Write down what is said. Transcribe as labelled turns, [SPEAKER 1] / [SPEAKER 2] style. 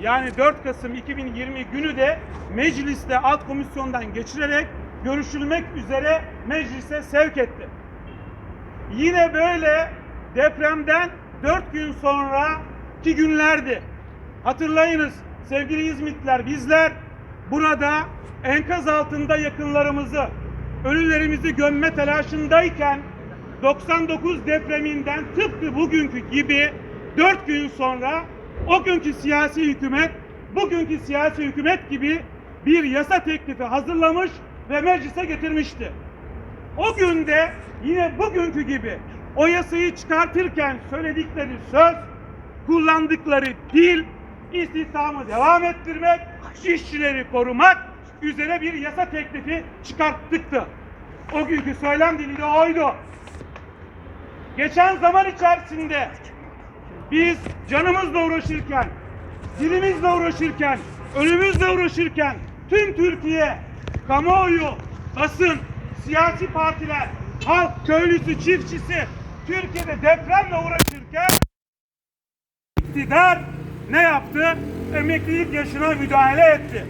[SPEAKER 1] yani 4 Kasım 2020 günü de mecliste alt komisyondan geçirerek görüşülmek üzere meclise sevk etti. Yine böyle depremden 4 gün sonraki günlerdi. Hatırlayınız sevgili İzmitliler bizler burada enkaz altında yakınlarımızı, ölülerimizi gömme telaşındayken 99 depreminden tıpkı bugünkü gibi 4 gün sonra o günkü siyasi hükümet bugünkü siyasi hükümet gibi bir yasa teklifi hazırlamış ve meclise getirmişti. O günde yine bugünkü gibi o yasayı çıkartırken söyledikleri söz, kullandıkları dil, istihdamı devam ettirmek, işçileri korumak üzere bir yasa teklifi çıkarttıktı. O günkü söylem dili de oydu. Geçen zaman içerisinde biz canımızla uğraşırken, dilimizle uğraşırken, ölümüzle uğraşırken tüm Türkiye, kamuoyu, basın, siyasi partiler, halk, köylüsü, çiftçisi Türkiye'de depremle uğraşırken iktidar ne yaptı? Emeklilik yaşına müdahale etti.